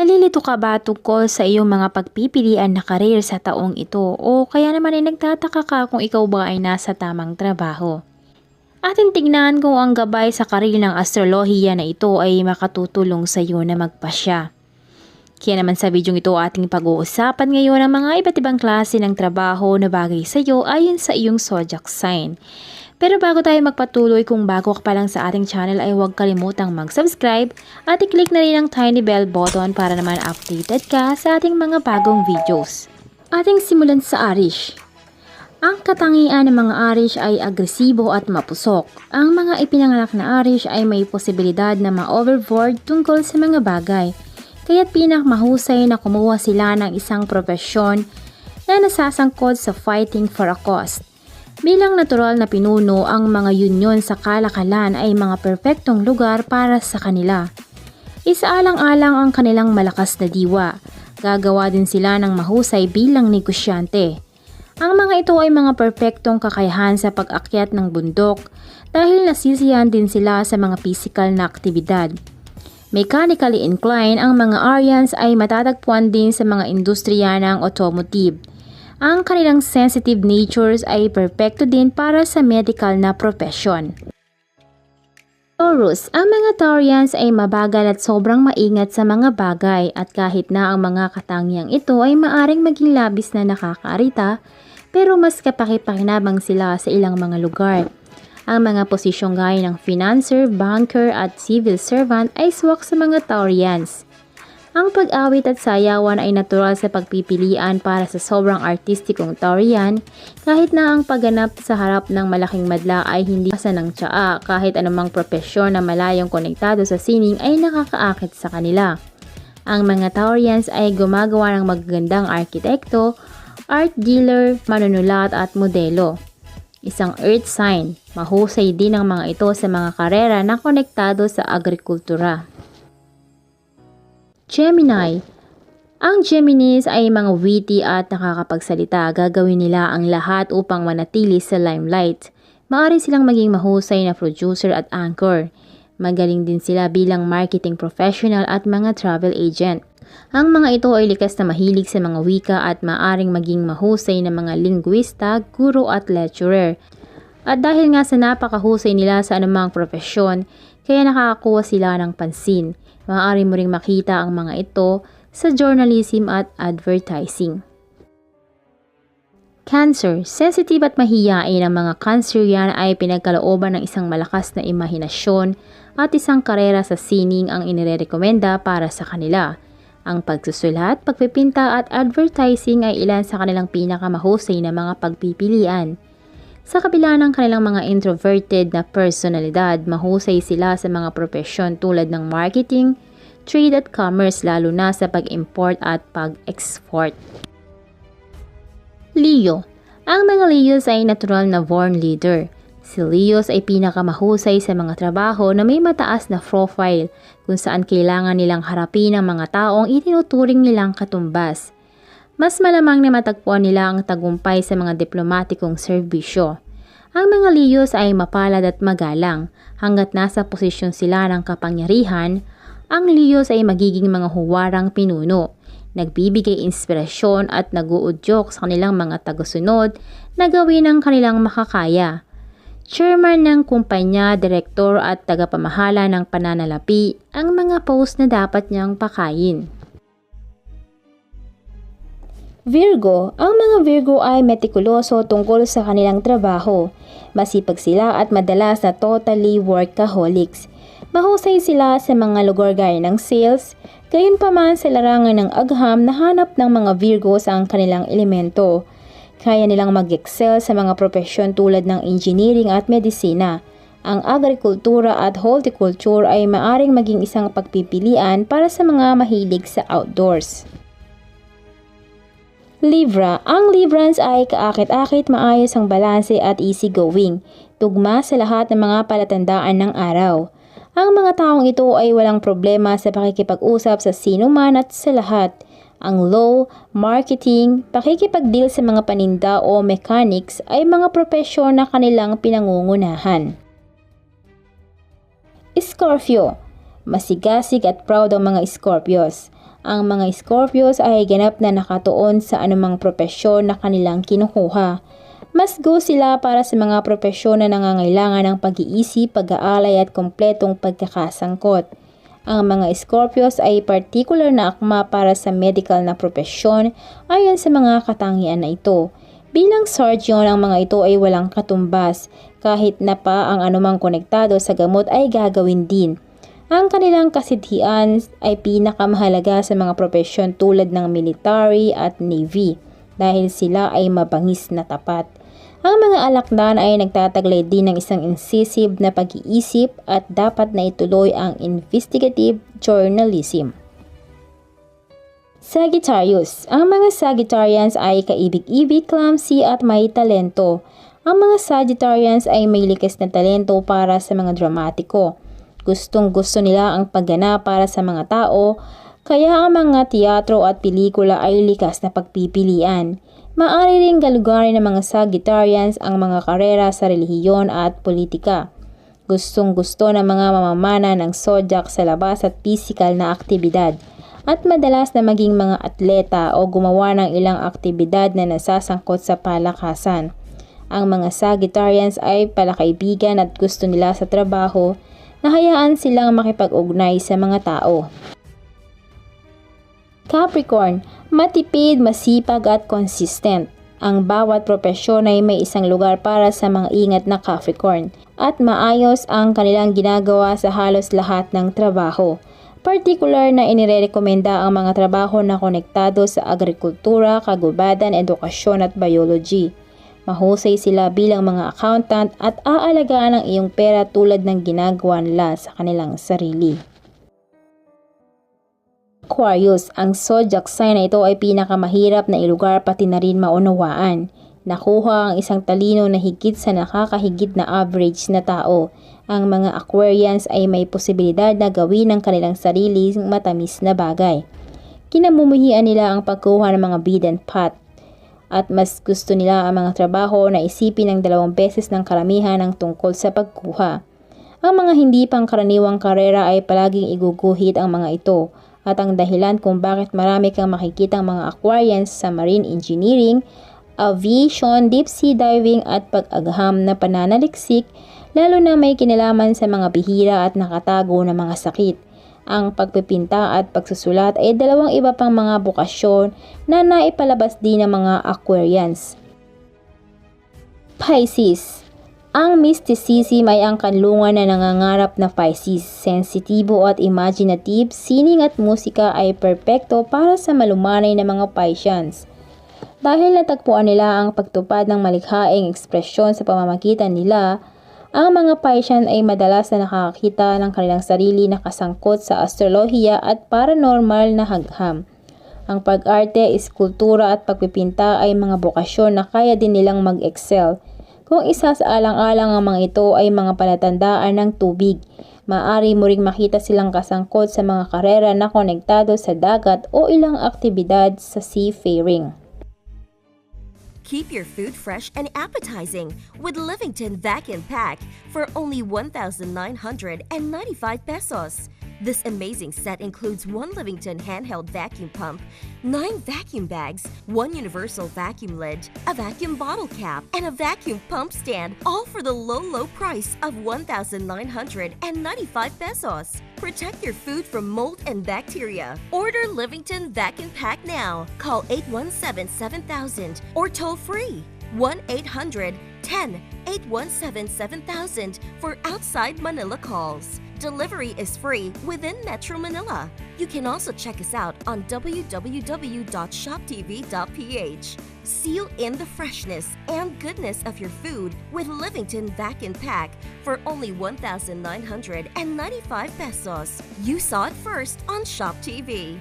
Nalilito ka ba tungkol sa iyong mga pagpipilian na karir sa taong ito o kaya naman ay nagtataka ka kung ikaw ba ay nasa tamang trabaho? Ating tignan kung ang gabay sa karir ng astrolohiya na ito ay makatutulong sa iyo na magpasya. Kaya naman sa bidyong ito ating pag-uusapan ngayon ang mga iba't ibang klase ng trabaho na bagay sa iyo ayon sa iyong zodiac sign. Pero bago tayo magpatuloy, kung bago ka pa lang sa ating channel ay huwag kalimutang mag-subscribe at i-click na rin ang tiny bell button para naman updated ka sa ating mga bagong videos. Ating simulan sa Arish. Ang katangian ng mga Arish ay agresibo at mapusok. Ang mga ipinanganak na Arish ay may posibilidad na ma-overboard tungkol sa mga bagay. Kaya't pinakmahusay na kumuha sila ng isang profesyon na nasasangkot sa fighting for a cause. Bilang natural na pinuno, ang mga union sa kalakalan ay mga perpektong lugar para sa kanila. Isaalang-alang ang kanilang malakas na diwa. Gagawa din sila ng mahusay bilang negosyante. Ang mga ito ay mga perpektong kakayahan sa pag-akyat ng bundok dahil nasisiyan din sila sa mga physical na aktibidad. Mechanically inclined, ang mga Aryans ay matatagpuan din sa mga industriya ng automotive. Ang kanilang sensitive natures ay perpekto din para sa medical na profession. Taurus, ang mga Taurians ay mabagal at sobrang maingat sa mga bagay at kahit na ang mga katangiang ito ay maaring maging labis na nakakaarita, pero mas kapakipakinabang sila sa ilang mga lugar. Ang mga posisyong gaya ng financer, banker at civil servant ay swak sa mga Taurians. Ang pag-awit at sayawan ay natural sa pagpipilian para sa sobrang artistikong Taurian kahit na ang pagganap sa harap ng malaking madla ay hindi sa ng tsaa kahit anumang propesyon na malayong konektado sa sining ay nakakaakit sa kanila. Ang mga Taurians ay gumagawa ng magagandang arkitekto, art dealer, manunulat at modelo. Isang earth sign, mahusay din ang mga ito sa mga karera na konektado sa agrikultura. Gemini. Ang Geminis ay mga witty at nakakapagsalita. Gagawin nila ang lahat upang manatili sa limelight. Maaari silang maging mahusay na producer at anchor. Magaling din sila bilang marketing professional at mga travel agent. Ang mga ito ay likas na mahilig sa mga wika at maaring maging mahusay na mga linguista, guro at lecturer. At dahil nga sa napakahusay nila sa anumang profesyon, kaya nakakakuha sila ng pansin. Maaari mo ring makita ang mga ito sa journalism at advertising. Cancer, sensitive at mahiyain ang mga Cancerian ay pinagkalooban ng isang malakas na imahinasyon at isang karera sa sining ang inirekomenda para sa kanila. Ang pagsusulat, pagpipinta at advertising ay ilan sa kanilang pinakamahusay na mga pagpipilian. Sa kabila ng kanilang mga introverted na personalidad, mahusay sila sa mga propesyon tulad ng marketing, trade at commerce lalo na sa pag-import at pag-export. Leo Ang mga Leos ay natural na born leader. Si Leos ay pinakamahusay sa mga trabaho na may mataas na profile kung saan kailangan nilang harapin ang mga taong itinuturing nilang katumbas mas malamang na matagpuan nila ang tagumpay sa mga diplomatikong serbisyo. Ang mga Leos ay mapalad at magalang hanggat nasa posisyon sila ng kapangyarihan, ang Leos ay magiging mga huwarang pinuno, nagbibigay inspirasyon at naguudyok sa kanilang mga tagusunod na gawin ang kanilang makakaya. Chairman ng kumpanya, direktor at tagapamahala ng pananalapi ang mga post na dapat niyang pakayin. Virgo, ang mga Virgo ay metikuloso tungkol sa kanilang trabaho. Masipag sila at madalas na totally workaholics. Mahusay sila sa mga lugar gaya ng sales, gayon sa larangan ng agham na hanap ng mga Virgo sa ang kanilang elemento. Kaya nilang mag-excel sa mga propesyon tulad ng engineering at medisina. Ang agrikultura at horticulture ay maaring maging isang pagpipilian para sa mga mahilig sa outdoors. Libra, ang Librans ay kaakit-akit maayos ang balanse at easygoing, tugma sa lahat ng mga palatandaan ng araw. Ang mga taong ito ay walang problema sa pakikipag-usap sa sino man at sa lahat. Ang law, marketing, pakikipag-deal sa mga paninda o mechanics ay mga propesyon na kanilang pinangungunahan. Scorpio, masigasig at proud ang mga Scorpios. Ang mga Scorpios ay ganap na nakatuon sa anumang propesyon na kanilang kinukuha. Mas go sila para sa mga propesyon na nangangailangan ng pag-iisip, pag-aalay at kompletong pagkakasangkot. Ang mga Scorpios ay particular na akma para sa medical na propesyon ayon sa mga katangian na ito. Bilang surgeon, ang mga ito ay walang katumbas. Kahit na pa ang anumang konektado sa gamot ay gagawin din. Ang kanilang kasidhian ay pinakamahalaga sa mga propesyon tulad ng military at navy dahil sila ay mabangis na tapat. Ang mga alakdan ay nagtataglay din ng isang incisive na pag-iisip at dapat na ituloy ang investigative journalism. Sagittarius. Ang mga Sagittarians ay kaibig-ibig, clumsy at may talento. Ang mga Sagittarians ay may likas na talento para sa mga dramatiko. Gustong gusto nila ang paggana para sa mga tao, kaya ang mga teatro at pelikula ay likas na pagpipilian. Maari ring galugarin ng mga Sagittarians ang mga karera sa relihiyon at politika. Gustong gusto ng mga mamamana ng zodiac sa labas at pisikal na aktibidad at madalas na maging mga atleta o gumawa ng ilang aktibidad na nasasangkot sa palakasan. Ang mga Sagittarians ay palakaibigan at gusto nila sa trabaho na hayaan silang makipag-ugnay sa mga tao. Capricorn, matipid, masipag at consistent. Ang bawat propesyon ay may isang lugar para sa mga ingat na Capricorn at maayos ang kanilang ginagawa sa halos lahat ng trabaho. Particular na inirekomenda ang mga trabaho na konektado sa agrikultura, kagubatan, edukasyon at biology. Mahusay sila bilang mga accountant at aalagaan ang iyong pera tulad ng ginagawa nila sa kanilang sarili. Aquarius, ang zodiac sign na ito ay pinakamahirap na ilugar pati na rin maunawaan. Nakuha ang isang talino na higit sa nakakahigit na average na tao. Ang mga Aquarians ay may posibilidad na gawin ng kanilang sariling matamis na bagay. Kinamumuhian nila ang pagkuha ng mga bid and at mas gusto nila ang mga trabaho na isipin ng dalawang beses ng karamihan ng tungkol sa pagkuha. Ang mga hindi pangkaraniwang karera ay palaging iguguhit ang mga ito at ang dahilan kung bakit marami kang makikitang mga Aquarians sa marine engineering, aviation, deep sea diving at pag-agham na pananaliksik lalo na may kinalaman sa mga bihira at nakatago na mga sakit. Ang pagpipinta at pagsusulat ay dalawang iba pang mga bukasyon na naipalabas din ng mga Aquarians. Pisces ang mysticism ay ang kanlungan na nangangarap na Pisces. Sensitibo at imaginative, sining at musika ay perpekto para sa malumanay na mga Pisceans. Dahil natagpuan nila ang pagtupad ng malikhaing ekspresyon sa pamamagitan nila, ang mga Piscean ay madalas na nakakita ng kanilang sarili na kasangkot sa astrolohiya at paranormal na hagham. Ang pag-arte, iskultura at pagpipinta ay mga bokasyon na kaya din nilang mag-excel. Kung isa sa alang-alang ang mga ito ay mga palatandaan ng tubig, maaari mo ring makita silang kasangkot sa mga karera na konektado sa dagat o ilang aktibidad sa seafaring. Keep your food fresh and appetizing with Livington Vacuum Pack for only 1,995 pesos. This amazing set includes one Livington handheld vacuum pump, nine vacuum bags, one universal vacuum lid, a vacuum bottle cap, and a vacuum pump stand, all for the low, low price of 1,995 pesos. Protect your food from mold and bacteria. Order Livington Vacuum Pack now. Call 817 7000 or toll free 1 800 10 817 7000 for outside Manila calls. Delivery is free within Metro Manila. You can also check us out on www.shoptv.ph. Seal in the freshness and goodness of your food with Livington Vacuum Pack for only 1,995 pesos. You saw it first on Shop TV.